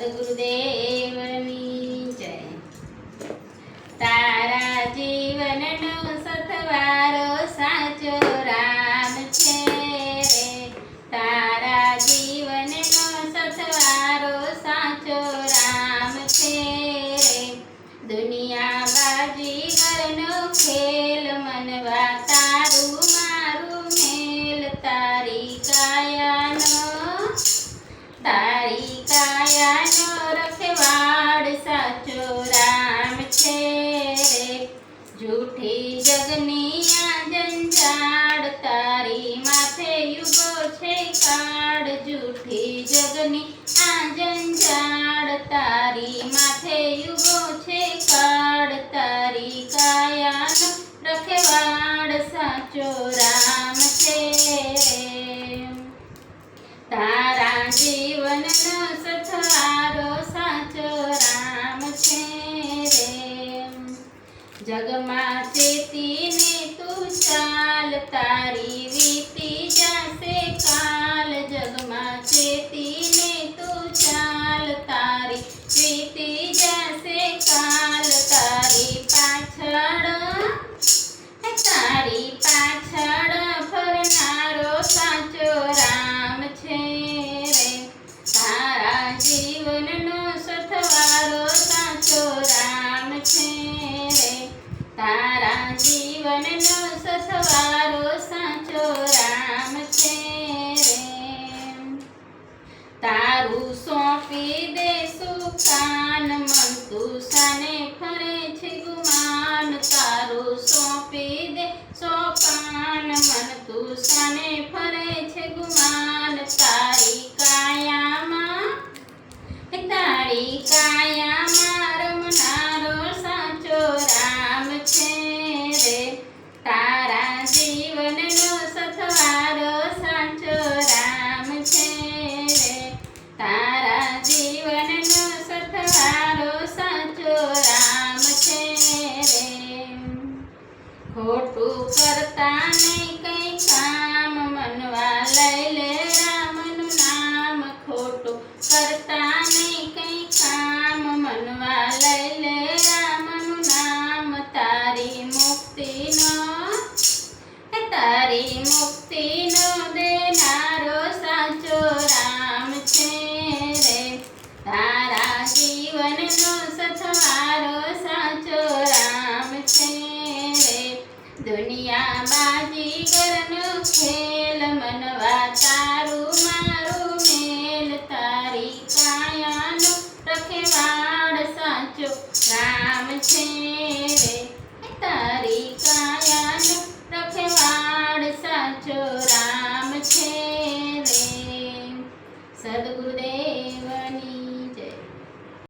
સદગુરુદેવની જય. તારા જીવનનો સથવારો સાચો રામ છે તારા જીવનનો સથવારો સાચો રામ છે રે. દુનિયા બાજી ઘરનો ખેલ મનવા તારું કાળ જૂઠી જગની આ જંજાળ તારી માથે યુગો છે કાળ, તારી કાયાનો રખેવાડ સાચો રામ છે. તારા જીવનનો સથવારો સાચો રામ છે રે. જગમાં ચેતીને તું ચાલ, તારી તારું સોંપી દે સુકાન મન તું સાને ફરે છે ગુમાન, તારું સોંપી દે, સોપાન મન તું ફરે છે ગુમાન. ખોટું કરતા નહીં કઈ કામ મનવા લઈ લે રામનું નામ ખોટું કરતા નહીં કઈ દુનિયા બાજી ખેલ મનવા તારું મારું મેલ તારી કાયાનો રખેવાડ સાચો રામ